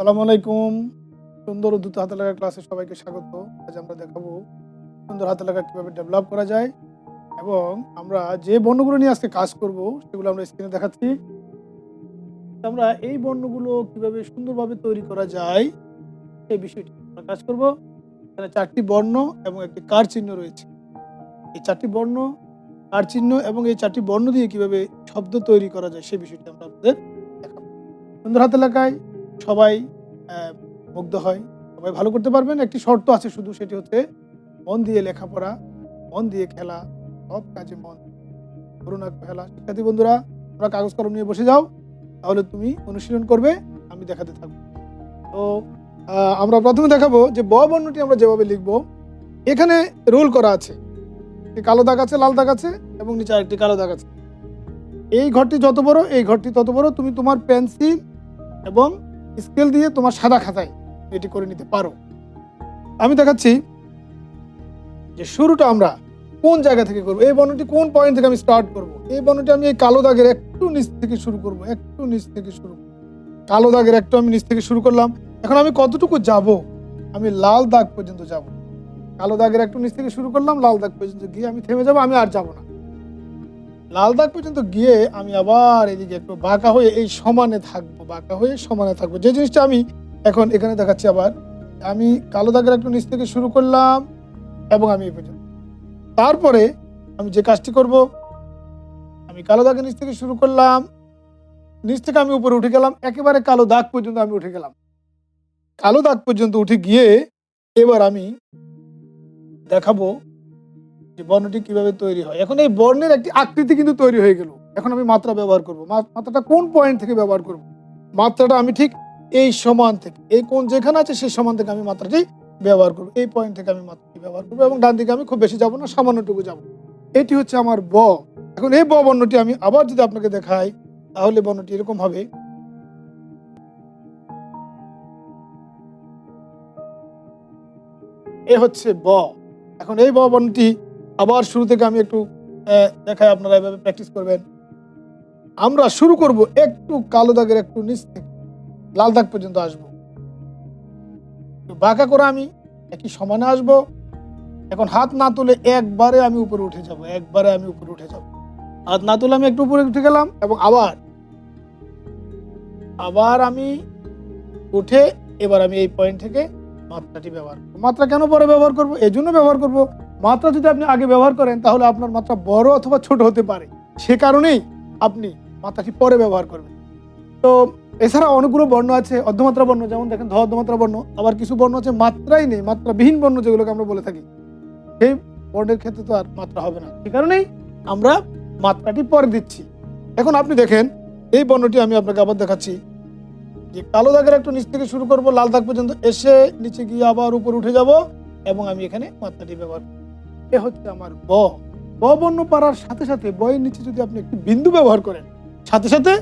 আসসালামু আলাইকুম। সুন্দর দ্রুত হাতে লাগা ক্লাসে সবাইকে স্বাগত। আজ আমরা দেখাবো সুন্দর হাতে লাগা কীভাবে ডেভেলপ করা যায় এবং আমরা যে বর্ণগুলো নিয়ে আজকে কাজ করব, সেগুলো আমরা স্ক্রিনে দেখাচ্ছি। আমরা এই বর্ণগুলো কীভাবে সুন্দরভাবে তৈরি করা যায়, সেই বিষয়টি আমরা কাজ করব। এখানে চারটি বর্ণ এবং একটি কার চিহ্ন রয়েছে। এই চারটি বর্ণ, কার চিহ্ন এবং এই চারটি বর্ণ দিয়ে কীভাবে শব্দ তৈরি করা যায়, সেই বিষয়টি আমরা আপনাদের দেখাবো। সুন্দর হাতে লেখায় সবাই মুগ্ধ হয়। সবাই ভালো করতে পারবেন। একটি শর্ত আছে শুধু, সেটি হচ্ছে মন দিয়ে লেখাপড়া, মন দিয়ে খেলা, সব কাজে মন। করুণা খেলা। শিক্ষার্থী বন্ধুরা, তোমরা কাগজ কলম নিয়ে বসে যাও, তাহলে তুমি অনুশীলন করবে, আমি দেখাতে থাকব। তো আমরা প্রথমে দেখাবো যে ব বর্ণটি আমরা যেভাবে লিখব, এখানে রোল করা আছে। কালো দাগ আছে, লাল দাগ আছে, এবং নিচে আরেকটি কালো দাগ আছে। এই ঘরটি যত বড়, এই ঘরটি তত বড়। তুমি তোমার পেন্সিল এবং স্কেল দিয়ে তোমার সাদা খাতায় এটি করে নিতে পারো। আমি দেখাচ্ছি যে শুরুটা আমরা কোন জায়গা থেকে করব, এই বর্ণটি কোন পয়েন্ট থেকে আমি স্টার্ট করব? এই বর্ণটি আমি এই কালো দাগের একটু নিচ থেকে শুরু করব, একটু নিচ থেকে শুরু করব। কালো দাগের একটু আমি নিচ থেকে শুরু করলাম। এখন আমি কতটুকু যাব? আমি লাল দাগ পর্যন্ত যাব। কালো দাগের একটু নিচ থেকে শুরু করলাম, লাল দাগ পর্যন্ত গিয়ে আমি থেমে যাব, আমি আর যাব না। লাল দাগ পর্যন্ত গিয়ে আমি আবার এদিকে একটু বাঁকা হয়ে এই সমানে থাকব, বাঁকা হয়ে সমানে থাকব। যে জিনিসটা আমি এখন এখানে দেখাচ্ছি আবার, আমি কালো দাগের একটু নিচ থেকে শুরু করলাম এবং আমি এই পর্যন্ত। তারপরে আমি যে কাজটি করব, আমি কালো দাগের নিচ থেকে শুরু করলাম, নিচ থেকে আমি উপরে উঠে গেলাম, একেবারে কালো দাগ পর্যন্ত আমি উঠে গেলাম। কালো দাগ পর্যন্ত উঠে গিয়ে এবার আমি দেখাবো যে বর্ণটি কীভাবে তৈরি হয়। এখন এই বর্ণের একটি আকৃতি কিন্তু তৈরি হয়ে গেল। এখন আমি মাত্রা ব্যবহার করব। মাত্রাটা কোন পয়েন্ট থেকে ব্যবহার করব? মাত্রাটা আমি ঠিক এই সমান থেকে, এই কোন যেখানে আছে সেই সমান থেকে আমি মাত্রাটি ব্যবহার করব। এই পয়েন্ট থেকে আমি মাত্রাটি ব্যবহার করব এবং ডান দিকে আমি খুব বেশি যাব না, সামান্যটুকু যাব। এটি হচ্ছে আমার ব। এখন এই ব বর্ণটি আমি আবার যদি আপনাকে দেখাই, তাহলে বর্ণটি এরকম হবে। এ হচ্ছে ব। এখন এই ব বর্ণটি আবার শুরু থেকে আমি একটু দেখাই আপনারা এভাবে প্র্যাকটিস করবেন। আমরা শুরু করব একটু কালো দাগের একটু নিচ থেকে, লাল দাগ পর্যন্ত আসব। বাঁকা করে আমি একই সমানে আসব। এখন হাত না তুলে একবারে আমি উপরে উঠে যাব, একবারে আমি উপরে উঠে যাব। হাত না তুলে আমি একটু উপরে উঠে গেলাম এবং আবার আবার আমি উঠে এবার আমি এই পয়েন্ট থেকে মাত্রাটি ব্যবহার মাত্রা কেন পরে ব্যবহার করব? এই জন্য ব্যবহার করব মাত্রা যদি আপনি আগে ব্যবহার করেন, তাহলে আপনার মাত্রা বড় অথবা ছোট হতে পারে। সে কারণেই আপনি মাত্রাটি পরে ব্যবহার করবেন। তো এছাড়া অনেকগুলো বর্ণ আছে, অর্ধমাত্রা বর্ণ, যেমন দেখেন ধ অর্ধমাত্রা বর্ণ, আবার কিছু বর্ণ আছে মাত্রাই নেই, মাত্রাবিহীন বর্ণ যেগুলোকে আমরা বলে থাকি। সেই বর্ণের ক্ষেত্রে তো আর মাত্রা হবে না। সে কারণেই আমরা মাত্রাটি পরে দিচ্ছি। এখন আপনি দেখেন, এই বর্ণটি আমি আপনাকে আবার দেখাচ্ছি। যে কালো দাগের একটু নিচ থেকে শুরু করব, লাল দাগ পর্যন্ত এসে নিচে গিয়ে আবার উপর উঠে যাব, এবং আমি এখানে মাত্রাটি ব্যবহার করব। এ হচ্ছে আমার ব ব বর্ণ পাড়ার সাথে সাথে বয়ের নিচে যদি আপনি একটি বিন্দু ব্যবহার করেন, সাথে সাথে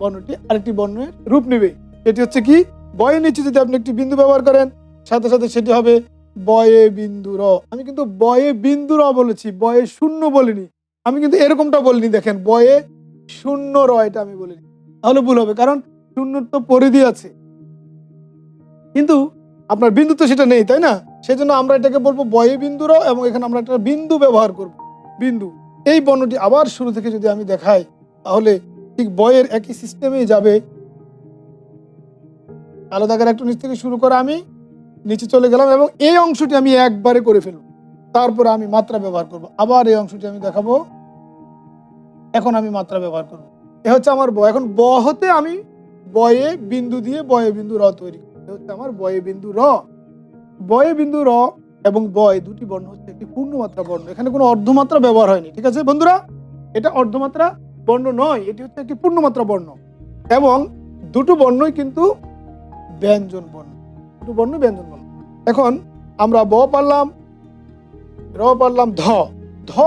বর্ণটি আরেকটি বর্ণের রূপ নেবে। এটি হচ্ছে কি? বয়ের নিচে যদি আপনি একটি বিন্দু ব্যবহার করেন, সাথে সাথে সেটি হবে বয়ে বিন্দু র। আমি কিন্তু বয়ে বিন্দু র বলেছি, বয়ে শূন্য বলিনি। আমি কিন্তু এরকমটা বলিনি, দেখেন, বয়ে শূন্য র এটা আমি বলিনি। তাহলে ভুল হবে, কারণ শূন্যর তো পরিধি আছে। কিন্তু আপনার বিন্দু তো সেটা নেই, তাই না? সেই জন্য আমরা এটাকে বলব বয়ে বিন্দু র এবং এখানে আমরা একটা বিন্দু ব্যবহার করব। বিন্দু। এই বর্ণটি আবার শুরু থেকে যদি আমি দেখাই, তাহলে ঠিক বয়ের একই সিস্টেমেই যাবে। কালো দাগের একটু নিচ থেকে শুরু করে আমি নিচে চলে গেলাম এবং এই অংশটি আমি একবারে করে ফেলব। তারপর আমি মাত্রা ব্যবহার করব। আবার এই অংশটি আমি দেখাবো। এখন আমি মাত্রা ব্যবহার করব। এ হচ্ছে আমার ব। এখন ব হতে আমি বয়ে বিন্দু দিয়ে বয়ে বিন্দু র তৈরি করি হচ্ছে আমার বয়ে বিন্দু র। বয়ে বিন্দু র এবং বয় দুটি বর্ণ হচ্ছে একটি পূর্ণমাত্রা বর্ণ। এখানে কোনো অর্ধমাত্রা ব্যবহার হয়নি, ঠিক আছে বন্ধুরা? এটা অর্ধমাত্রা বর্ণ নয়, এটি হচ্ছে একটি পূর্ণমাত্রা বর্ণ। এবং দুটো বর্ণই কিন্তু ব্যঞ্জন বর্ণ। দুটো বর্ণ ব্যঞ্জন বর্ণ। এখন আমরা ব পারলাম, র পারলাম ধ। ধ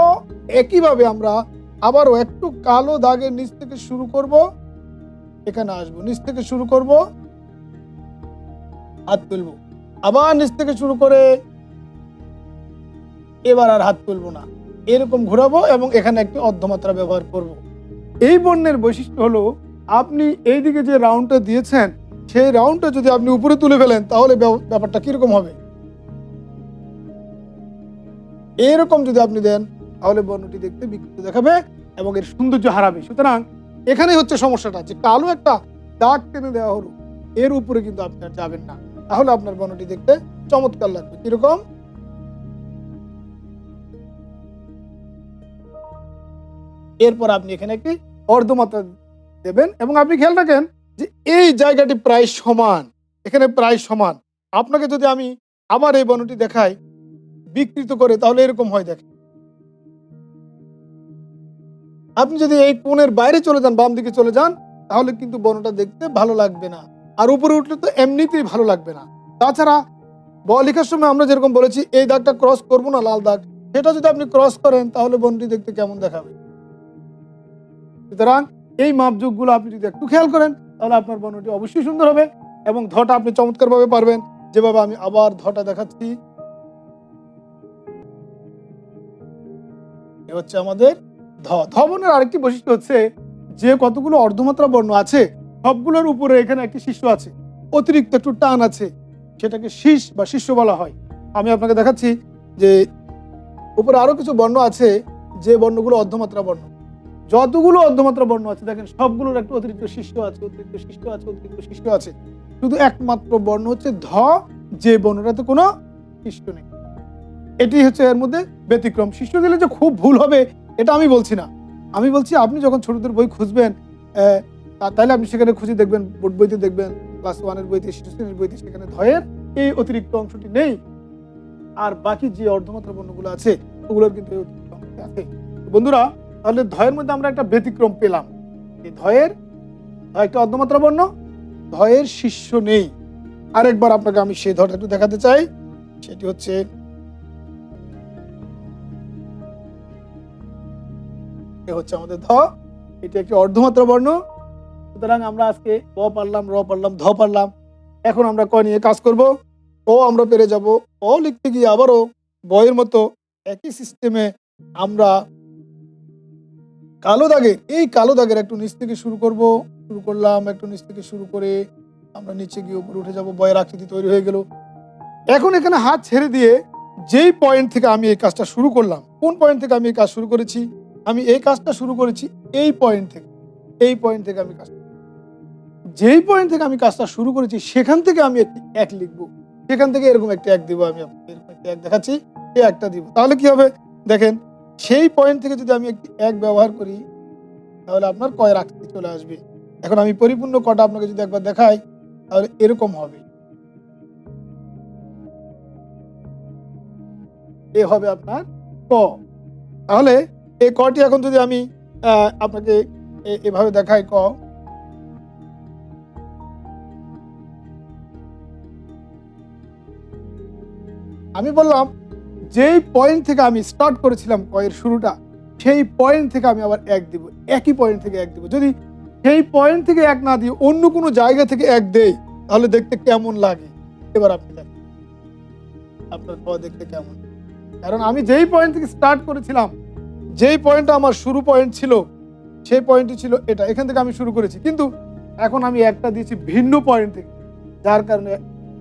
একইভাবে আমরা আবারও একটু কালো দাগের নিচ থেকে শুরু করব। এখানে আসব, নিচ থেকে শুরু করব। হাত তুলবো। আবার নিচ থেকে শুরু করে এবার আর হাত তুলবো না। এরকম ঘোরাবো এবং এখানে একটি অর্ধমাত্রা ব্যবহার করব। এই বর্ণের বৈশিষ্ট্য হলো, আপনি এইদিকে যে রাউন্ডটা দিয়েছেন, সেই রাউন্ডটা যদি আপনি উপরে তুলে ফেলেন, তাহলে ব্যাপারটা কীরকম হবে? এরকম যদি আপনি দেন, তাহলে বর্ণটি দেখতে বিকৃত দেখাবে এবং এর সৌন্দর্য হারাবে। সুতরাং এখানেই হচ্ছে সমস্যাটা, যে কালো একটা দাগ টেনে দেওয়া হলো। এর উপরে কিন্তু আপনি আর যাবেন না। তাহলে আপনার বর্ণটি দেখতে চমৎকার লাগবে। কীরকম? এরপর আপনি এখানে একটি অর্ধমাত্রা দেবেন এবং আপনি খেয়াল রাখেন যে এই জায়গাটি প্রায় সমান। এখানে প্রায় সমান। আপনাকে যদি আমি আবার এই বর্ণটি দেখাই, বিকৃত করে, তাহলে এরকম হয় দেখেন। আপনি যদি এই কোণের বাইরে চলে যান বাম দিকে চলে যান, তাহলে কিন্তু বর্ণটা দেখতে ভালো লাগবে না। আর উপরে উঠলে তো এমনিতেই ভালো লাগবে না। তাছাড়া, ব, লেখার সময় আমরা যেরকম বলেছি, এই দাগটা ক্রস করব না, লাল দাগ। সেটা যদি আপনি ক্রস করেন, তাহলে বর্ণটি দেখতে কেমন দেখাবে? সুতরাং, এই মাপযোগগুলো আপনি যদি একটু খেয়াল করেন, তাহলে আপনার বর্ণটি অবশ্যই সুন্দর হবে এবং ধটা আপনি চমৎকারভাবে পারবেন। যেভাবে আমি আবার ধটা দেখাচ্ছি। এ হচ্ছে আমাদের ধ। ধবনের আরেকটি বৈশিষ্ট্য হচ্ছে, যে কতগুলো অর্ধমাত্রা বর্ণ আছে সবগুলোর উপরে এখানে একটি শিষ্য আছে, অতিরিক্ত একটু টান আছে, সেটাকে শীষ বা শিষ্য বলা হয়। আমি আপনাকে দেখাচ্ছি যে উপরে আরও কিছু বর্ণ আছে, যে বর্ণগুলো অর্ধমাত্রা বর্ণ। যতগুলো অর্ধমাত্রা বর্ণ আছে, দেখেন সবগুলোর একটা অতিরিক্ত শিষ্য আছে, অতিরিক্ত শিষ্য আছে, অতিরিক্ত শিষ্য আছে। শুধু একমাত্র বর্ণ হচ্ছে ধ, যে বর্ণটাতে কোনো শিষ্য নেই। এটি হচ্ছে এর মধ্যে ব্যতিক্রম। শিষ্য দিলে যে খুব ভুল হবে, এটা আমি বলছি না। আমি বলছি, আপনি যখন ছোটদের বই খুঁজবেন তাহলে আপনি সেখানে খুঁজে দেখবেন বোর্ড বইতে দেখবেন ক্লাস ওয়ানের বইতে শিশু শ্রেণির বইতে সেখানে ধয়ের এই অতিরিক্ত অংশটি নেই। আর বাকি যে অর্ধমাত্রা বর্ণগুলো আছে, ওগুলোর কিন্তু এই অতিরিক্ত অংশটি আছে। বন্ধুরা, তাহলে ধয়ের মধ্যে আমরা একটা ব্যতিক্রম পেলাম। এই ধয়ের ধয় একটা অর্ধমাত্রা বর্ণ ধয়ের শিষ্য নেই। আরেকবার আপনাকে আমি সেই ধরটা একটু দেখাতে চাই। সেটি হচ্ছে হচ্ছে আমাদের ধ। এটি একটি অর্ধমাত্রা বর্ণ। সুতরাং আমরা আজকে ক পারলাম, র পারলাম, ধ পারলাম। এখন আমরা ক নিয়ে কাজ করব। ও আমরা পেরে যাব। অ লিখতে গিয়ে আবারও বইয়ের মতো একই সিস্টেমে আমরা কালো দাগের এই কালো দাগের একটু নিচ থেকে শুরু করব। শুরু করলাম, একটু নিচ থেকে শুরু করে আমরা নিচে গিয়ে উপরে উঠে যাব। বয়ের আকৃতি তৈরি হয়ে গেল। এখন এখানে হাত ছেড়ে দিয়ে যেই পয়েন্ট থেকে আমি এই কাজটা শুরু করলাম, কোন পয়েন্ট থেকে আমি এই কাজ শুরু করেছি? আমি এই কাজটা শুরু করেছি এই পয়েন্ট থেকে। এই পয়েন্ট থেকে আমি কাজ যেই পয়েন্ট থেকে আমি কাজটা শুরু করেছি, সেখান থেকে আমি একটি এক লিখব। সেখান থেকে এরকম একটি এক দিব আমি এরকম একটি এক দেখাচ্ছি এই একটা দিব। তাহলে কি হবে? দেখেন, সেই পয়েন্ট থেকে যদি আমি একটি এক ব্যবহার করি, তাহলে আপনার কয় রাখতে চলে আসবে। এখন আমি পরিপূর্ণ কটা আপনাকে যদি একবার দেখাই, তাহলে এরকম হবে। এ হবে আপনার ক। তাহলে এই কটি এখন যদি আমি আপনাকে এভাবে দেখাই ক আমি বললাম, যেই পয়েন্ট থেকে আমি স্টার্ট করেছিলাম কয়ের শুরুটা, সেই পয়েন্ট থেকে আমি আবার এক দিব, একই পয়েন্ট থেকে এক দিব। যদি সেই পয়েন্ট থেকে এক না দিয়ে অন্য কোনো জায়গা থেকে এক দেই, তাহলে দেখতে কেমন লাগে? এবার আপনি দেখেন। আপনার ক দেখতে কেমন? কারণ আমি যেই পয়েন্ট থেকে স্টার্ট করেছিলাম, যেই পয়েন্টটা আমার শুরু পয়েন্ট ছিল, সেই পয়েন্টই ছিল এটা। এখান থেকে আমি শুরু করেছি। কিন্তু এখন আমি একটা দিয়েছি ভিন্ন পয়েন্ট থেকে, যার কারণে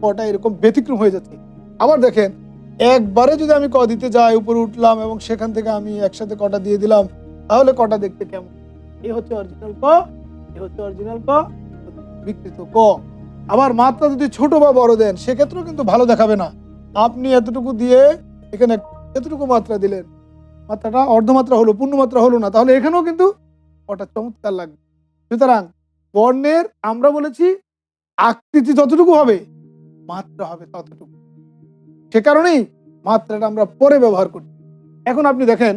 কটা এরকম ব্যতিক্রম হয়ে যাচ্ছে। আবার দেখেন একবারে যদি আমি ক দিতে যাই, উপরে উঠলাম এবং সেখান থেকে আমি একসাথে কটা দিয়ে দিলাম, তাহলে কটা দেখতে কেমন? এই হচ্ছে অরিজিনাল ক এই হচ্ছে অরিজিনাল ক, বিকৃত ক। আবার মাত্রা যদি ছোট বা বড় দেন, সেক্ষেত্রেও কিন্তু ভালো দেখাবে না। আপনি এতটুকু দিয়ে এখানে এতটুকু মাত্রা দিলেন, মাত্রাটা অর্ধমাত্রা হলো, পূর্ণমাত্রা হলো না, তাহলে এখানেও কিন্তু ওটা চমৎকার লাগবে। সুতরাং বর্ণের, আমরা বলেছি, আকৃতি যতটুকু হবে, মাত্রা হবে ততটুকু। সে কারণেই মাত্রাটা আমরা পরে ব্যবহার করি। এখন আপনি দেখেন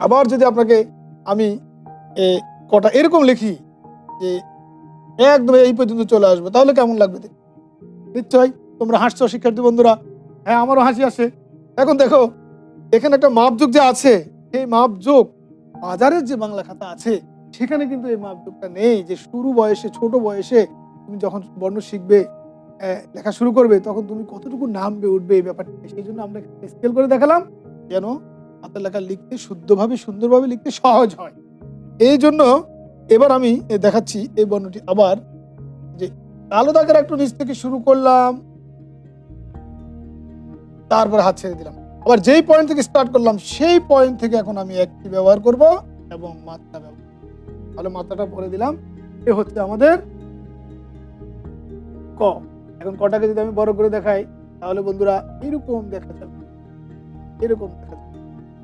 আবার যদি আপনাকে আমি এ, কটা এরকম লিখি যে একদম এই পর্যন্ত চলে আসবে তাহলে কেমন লাগবে দেখতে? নিশ্চয়ই তোমরা হাসছো শিক্ষার্থী বন্ধুরা। হ্যাঁ আমারও হাসি আসে। এখন দেখো এখানে একটা মাপযোগ যে আছে সেই মাপযোগ বাজারের যে বাংলা খাতা আছে সেখানে কিন্তু এই মাপযোগটা নেই যে শুরু বয়সে ছোট বয়সে তুমি যখন বর্ণ শিখবে লেখা শুরু করবে, তখন তুমি কতটুকু নামবে, উঠবে এই ব্যাপারটা সেই জন্য আমরা স্কেল করে দেখালাম যেন হাতের লেখা লিখতে শুদ্ধভাবে, সুন্দরভাবে লিখতে সহজ হয়। এই জন্য এবার আমি দেখাচ্ছি এই বর্ণটি আবার যে কালো দাগের একটু নিচ থেকে শুরু করলাম, তারপর হাত ছেড়ে দিলাম। আবার যেই পয়েন্ট থেকে স্টার্ট করলাম, সেই পয়েন্ট থেকে এখন আমি একটি ব্যবহার করব এবং মাত্রা ব্যবহার তাহলে মাত্রাটা পরে দিলাম, এ হচ্ছে আমাদের ক। এখন কটাকে যদি আমি বড় করে দেখাই, তাহলে বন্ধুরা এরকম দেখা যাবে। এরকম দেখা যাবে।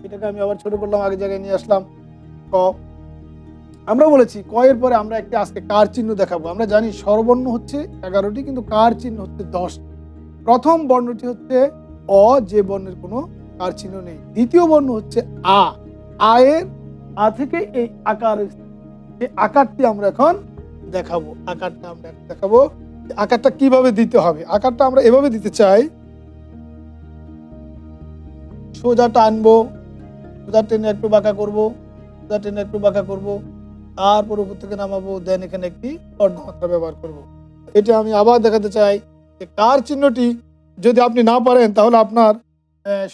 এটাকে আমি আবার ছোট করলাম আগে জায়গায় নিয়ে আসলাম। ক। আমরা বলেছি, ক এর পরে আমরা একটি আজকে কার চিহ্ন দেখাবো। আমরা জানি স্বরবর্ণ হচ্ছে এগারোটি, কিন্তু কার চিহ্ন হচ্ছে দশ প্রথম বর্ণটি হচ্ছে অ, যে বর্ণের কোনো কার চিহ্ন নেই। দ্বিতীয় বর্ণ হচ্ছে আ। আয়ের আ থেকে এই আকার এই আকারটি আমরা এখন দেখাবো। আকারটা আমরা দেখাবো। আকারটা কীভাবে দিতে হবে? আকারটা আমরা এভাবে দিতে চাই। সোজা টানবো, সোজা টেনে একটু বাঁকা করব, সোজা টেনে একটু বাঁকা করব, তারপর উপর থেকে নামাবো দেন এখানে একটি অর্ধমাত্রা ব্যবহার করব। এটা আমি আবার দেখাতে চাই যে কার চিহ্নটি যদি আপনি না পারেন, তাহলে আপনার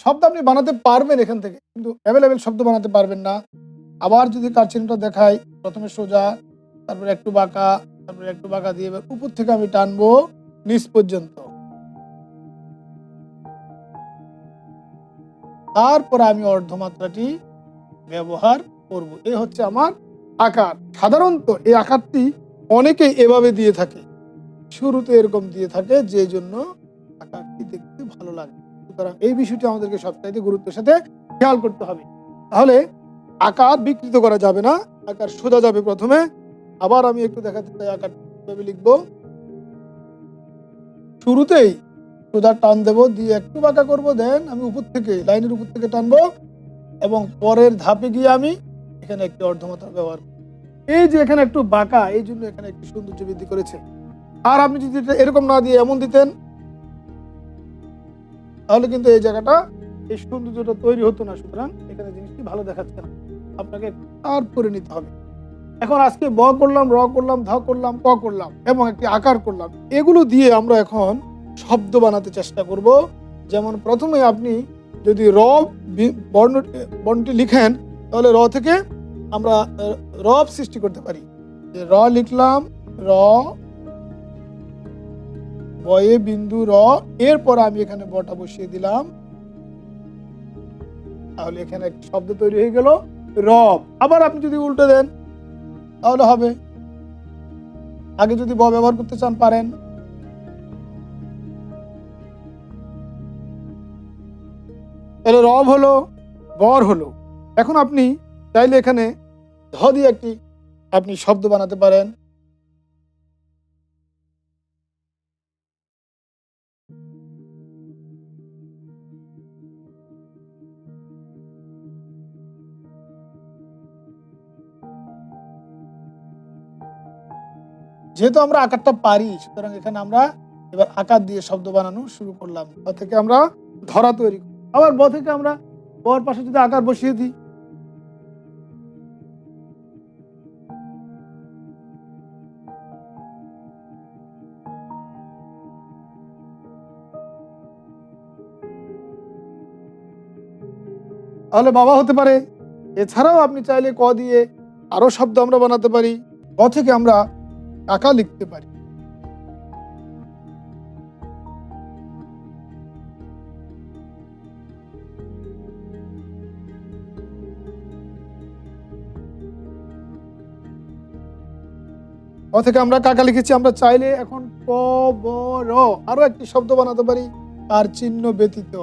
শব্দ আপনি বানাতে পারবেন এখান থেকে, কিন্তু অ্যাভেলেবেল শব্দ বানাতে পারবেন না। আবার যদি কার চিহ্নটা দেখাই, প্রথমে সোজা, তারপরে একটু বাঁকা তারপরে একটু বাঁকা দিয়ে এবার উপর থেকে আমি টানবো নিচ পর্যন্ত। তারপর আমি অর্ধমাত্রাটি ব্যবহার করব। এ হচ্ছে আমার আকার। সাধারণত এই আকারটি অনেকেই এভাবে দিয়ে থাকে। শুরুতে এরকম দিয়ে থাকে যে জন্য আকারটি দেখতে ভালো লাগে। সুতরাং এই বিষয়টি আমাদেরকে সবচাইতে গুরুত্বের সাথে খেয়াল করতে হবে। তাহলে আকার বিকৃত করা যাবে না, আকার সোজা যাবে প্রথমে। আবার আমি একটু দেখাতে চাই আকারটাভাবে লিখব। শুরুতেই সোজা টান দেব, দিয়ে একটু বাঁকা করব, দেন আমি উপর থেকে, লাইনের উপর থেকে টানবো, এবং পরের ধাপে গিয়ে আমি এখানে একটি অর্ধমাত্রা ব্যবহার। এই যে এখানে একটু বাঁকা, এই জন্য এখানে একটু সৌন্দর্য বৃদ্ধি করেছে। আর আপনি যদি এরকম না দিয়ে এমন দিতেন, তাহলে কিন্তু এই জায়গাটা, এই সৌন্দর্যটা তৈরি হতো না, সুতরাং এখানে জিনিসটি ভালো দেখাচ্ছে না। আপনাকে তার করে নিতে হবে। এখন আজকে ব করলাম, র করলাম, ধ করলাম, ক করলাম এবং একটি আকার করলাম। এগুলো দিয়ে আমরা এখন শব্দ বানাতে চেষ্টা করব। যেমন প্রথমে আপনি যদি র বর্ণ, বর্ণটি লিখেন, তাহলে র থেকে আমরা রব সৃষ্টি করতে পারি। র লিখলাম, র বয়ে বিন্দু র, এরপর আমি এখানে বটা বসিয়ে দিলাম। তাহলে এখানে শব্দ তৈরি হয়ে গেল, রব। আবার আপনি যদি উল্টে দেন তাহলে হবে। আগে যদি ব ব্যবহার করতে চান, পারেন। তাহলে রব হলো বর হলো। এখন আপনি চাইলে এখানে ধ দিয়ে একটি, আপনি শব্দ বানাতে পারেন। যেহেতু আমরা আকারটা পারি, সুতরাং এখানে আমরা এবার আকার দিয়ে শব্দ বানানো শুরু করলাম। ব থেকে আমরা ধরা তৈরি আবার ব থেকে আমরা বর পাশে যদি আকার বসিয়ে দিই। তাহলে বাবা হতে পারে, এছাড়াও আপনি চাইলে ক দিয়ে আরও শব্দ আমরা বানাতে পারি। ক থেকে আমরা টাকা লিখতে পারি। ক থেকে আমরা কাকা লিখেছি, আমরা চাইলে এখন ক ব র আরও একটি শব্দ বানাতে পারি, তার চিহ্ন ব্যতীত।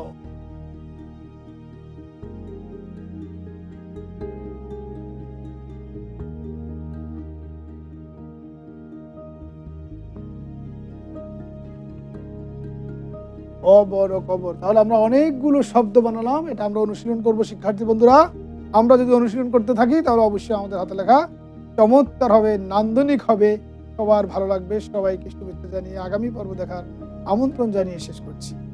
অবর কবর। তাহলে আমরা অনেকগুলো শব্দ বানালাম, এটা আমরা অনুশীলন করব, শিক্ষার্থী বন্ধুরা। আমরা যদি অনুশীলন করতে থাকি, তাহলে অবশ্যই আমাদের হাতে লেখা চমৎকার হবে, নান্দনিক হবে। সবার ভালো লাগবে। সবাইকে শুভেচ্ছা জানিয়ে আগামী পর্ব দেখার আমন্ত্রণ জানিয়ে শেষ করছি।